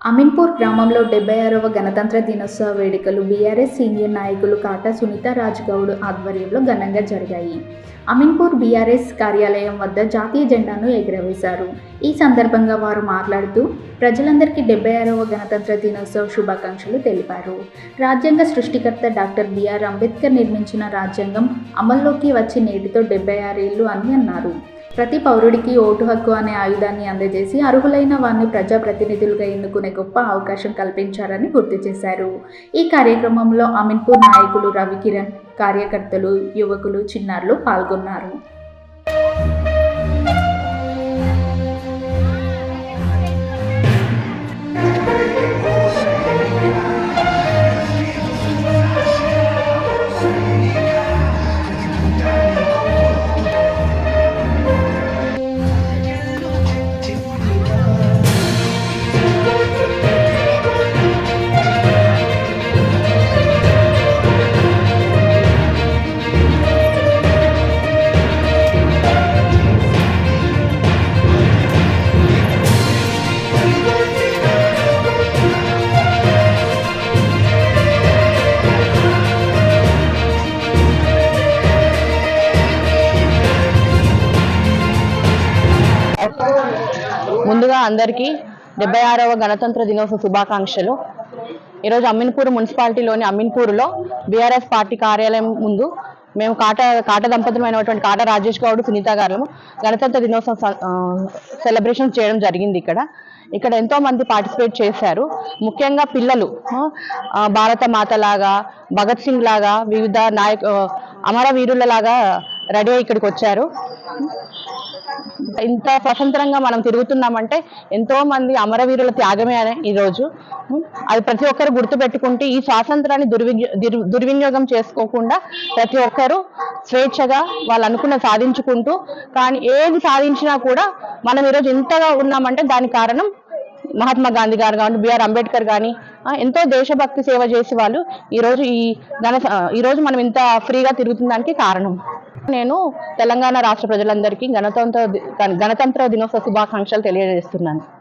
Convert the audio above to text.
అమీన్పూర్ గ్రామంలో డెబ్బై ఆరవ గణతంత్ర దినోత్సవ వేడుకలు బీఆర్ఎస్ సీనియర్ నాయకులు కాటా సునీత రాజ్గౌడ్ ఆధ్వర్యంలో ఘనంగా జరిగాయి. అమీన్పూర్ బీఆర్ఎస్ కార్యాలయం వద్ద జాతీయ జెండాను ఎగురవేశారు. ఈ సందర్భంగా వారు మాట్లాడుతూ ప్రజలందరికీ డెబ్బై ఆరవ గణతంత్ర దినోత్సవ శుభాకాంక్షలు తెలిపారు. రాజ్యాంగ సృష్టికర్త డాక్టర్ బిఆర్ అంబేద్కర్ నిర్మించిన రాజ్యాంగం అమల్లోకి వచ్చి నేటితో డెబ్బై ఆరేళ్ళు అని అన్నారు. ప్రతి పౌరుడికి ఓటు హక్కు అనే ఆయుధాన్ని అందజేసి అర్హులైన వారిని ప్రజాప్రతినిధులుగా ఎన్నుకునే గొప్ప అవకాశం కల్పించారని గుర్తు చేశారు. ఈ కార్యక్రమంలో అమీన్పూర్ నాయకులు రవికిరణ్ కార్యకర్తలు యువకులు చిన్నారులు పాల్గొన్నారు. ముందుగా అందరికీ డెబ్బై ఆరవ గణతంత్ర దినోత్సవ శుభాకాంక్షలు. ఈరోజు అమ్మిన్పూర్ మున్సిపాలిటీలోని అమ్మిన్పూర్లో బీఆర్ఎస్ పార్టీ కార్యాలయం ముందు మేము కాట కాట దంపతులమైనటువంటి కాట రాజేష్ గౌడ్ సునీత గారు గణతంత్ర దినోత్సవం స- సెలబ్రేషన్ చేయడం జరిగింది ఇక్కడ. ఇక్కడ ఎంతో మంది పార్టిసిపేట్ చేశారు. ముఖ్యంగా పిల్లలు భారత మాత లాగా భగత్ సింగ్ లాగా వివిధ నాయక ఆ, అమరవీరుల లాగా రెడీ అయ్యి ఇక్కడికి వచ్చారు. ఇంత స్వతంత్రంగా మనం తిరుగుతున్నామంటే ఎంతో మంది అమరవీరుల త్యాగమే అని ఈరోజు అది ప్రతి ఒక్కరు గుర్తుపెట్టుకుంటే ఈ స్వాతంత్రాన్ని దుర్వి దుర్- దుర్వినియోగం చేసుకోకుండా ప్రతి ఒక్కరూ స్వేచ్ఛగా వాళ్ళు అనుకున్న సాధించుకుంటూ కానీ ఏది సాధించినా కూడా మనం ఈరోజు ఎంతగా ఉన్నామంటే దాని కారణం మహాత్మా గాంధీ గారు కానీ బిఆర్ అంబేద్కర్ కానీ ఎంతో దేశభక్తి సేవ చేసే వాళ్ళు ఈరోజు ఈ ఘన ఈరోజు మనం ఇంత ఫ్రీగా తిరుగుతుందానికి కారణం. నేను తెలంగాణ రాష్ట్ర ప్రజలందరికీ గణతంత్ర గణతంత్ర దినోత్సవ శుభాకాంక్షలు తెలియజేస్తున్నాను.